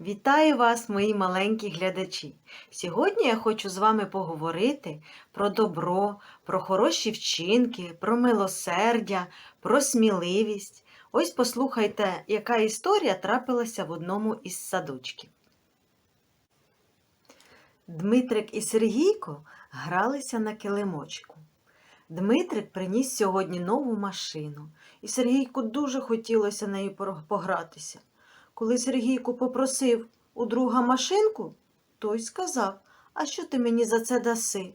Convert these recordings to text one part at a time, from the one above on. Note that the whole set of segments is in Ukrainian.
Вітаю вас, мої маленькі глядачі! Сьогодні я хочу з вами поговорити про добро, про хороші вчинки, про милосердя, про сміливість. Ось послухайте, яка історія трапилася в одному із садочків. Дмитрик і Сергійко гралися на килимочку. Дмитрик приніс сьогодні нову машину, і Сергійку дуже хотілося нею погратися. Коли Сергійко попросив у друга машинку, той сказав, а що ти мені за це даси?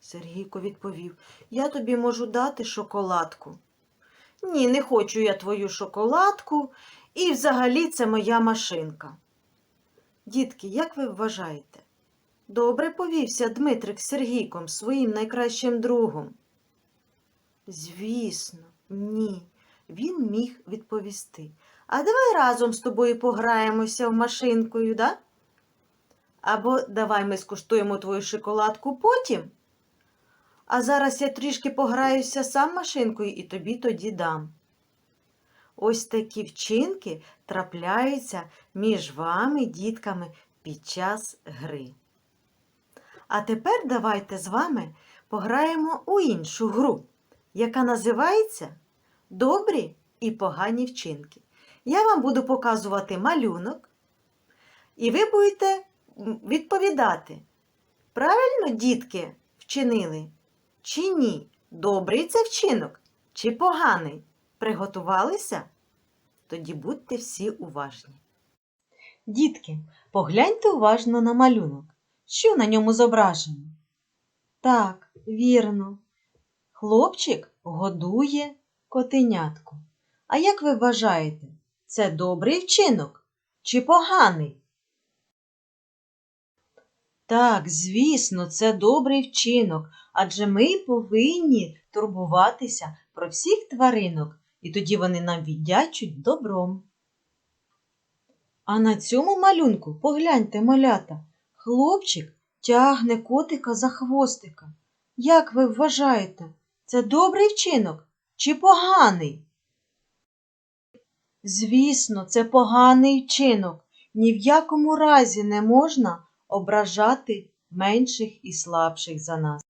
Сергійко відповів, я тобі можу дати шоколадку. Ні, не хочу я твою шоколадку, і взагалі це моя машинка. Дітки, як ви вважаєте? Добре повівся Дмитрик з Сергійком, своїм найкращим другом? Звісно, ні. Він міг відповісти. А давай разом з тобою пограємося в машинкою, да? Або давай ми скуштуємо твою шоколадку потім. А зараз я трішки пограюся сам машинкою і тобі тоді дам. Ось такі вчинки трапляються між вами, дітками, під час гри. А тепер давайте з вами пограємо у іншу гру, яка називається Добрі і погані вчинки. Я вам буду показувати малюнок, і ви будете відповідати, правильно дітки вчинили чи ні? Добрий це вчинок чи поганий? Приготувалися? Тоді будьте всі уважні. Дітки, погляньте уважно на малюнок. Що на ньому зображено? Так, вірно. Хлопчик годує котенятку. А як ви вважаєте, це добрий вчинок чи поганий? Так, звісно, це добрий вчинок, адже ми повинні турбуватися про всіх тваринок, і тоді вони нам віддячуть добром. А на цьому малюнку погляньте, малята, хлопчик тягне котика за хвостика. Як ви вважаєте, це добрий вчинок чи поганий? Звісно, це поганий вчинок. Ні в якому разі не можна ображати менших і слабших за нас.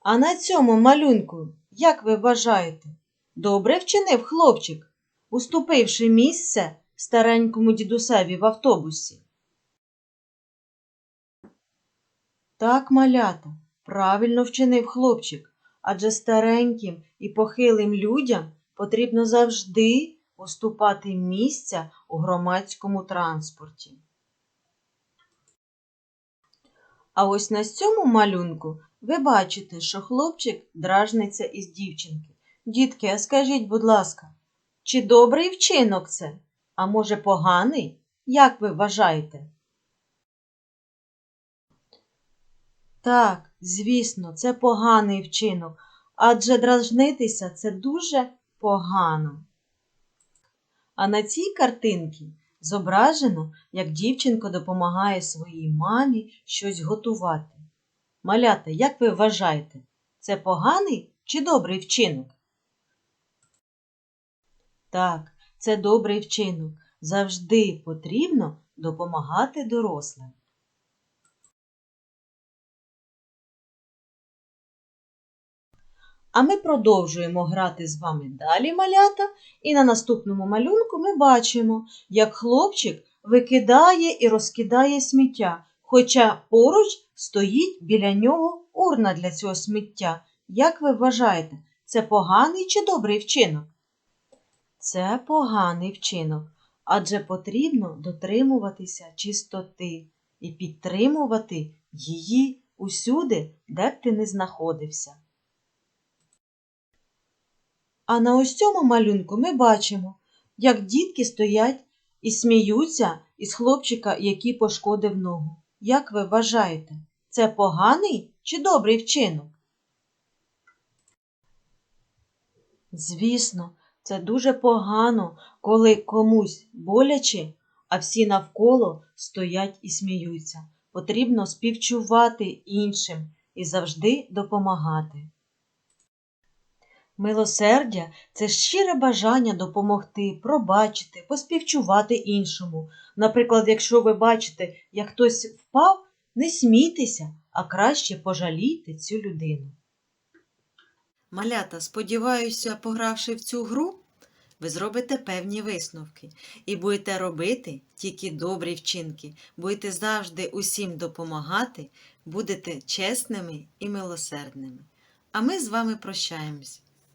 А на цьому малюнку, як ви вважаєте, добре вчинив хлопчик, уступивши місце старенькому дідусеві в автобусі? Так, малята, правильно вчинив хлопчик, адже стареньким і похилим людям потрібно завжди уступати місця у громадському транспорті. А ось на цьому малюнку ви бачите, що хлопчик дражниться із дівчинки. Дітки, а скажіть, будь ласка, чи добрий вчинок це? А може поганий? Як ви вважаєте? Так, звісно, це поганий вчинок, адже дражнитися це дуже погано. А на цій картинці зображено, як дівчинка допомагає своїй мамі щось готувати. Малята, як ви вважаєте, це поганий чи добрий вчинок? Так, це добрий вчинок. Завжди потрібно допомагати дорослим. А ми продовжуємо грати з вами далі малята, і на наступному малюнку ми бачимо, як хлопчик викидає і розкидає сміття, хоча поруч стоїть біля нього урна для цього сміття. Як ви вважаєте, це поганий чи добрий вчинок? Це поганий вчинок, адже потрібно дотримуватися чистоти і підтримувати її усюди, де б ти не знаходився. А на ось цьому малюнку ми бачимо, як дітки стоять і сміються із хлопчика, який пошкодив ногу. Як ви вважаєте, це поганий чи добрий вчинок? Звісно, це дуже погано, коли комусь боляче, а всі навколо стоять і сміються. Потрібно співчувати іншим і завжди допомагати. Милосердя це щире бажання допомогти, пробачити, поспівчувати іншому. Наприклад, якщо ви бачите, як хтось впав, не смійтеся, а краще пожалійте цю людину. Малята, сподіваюся, погравши в цю гру, ви зробите певні висновки і будете робити тільки добрі вчинки, будете завжди усім допомагати, будете чесними і милосердними. А ми з вами прощаємось.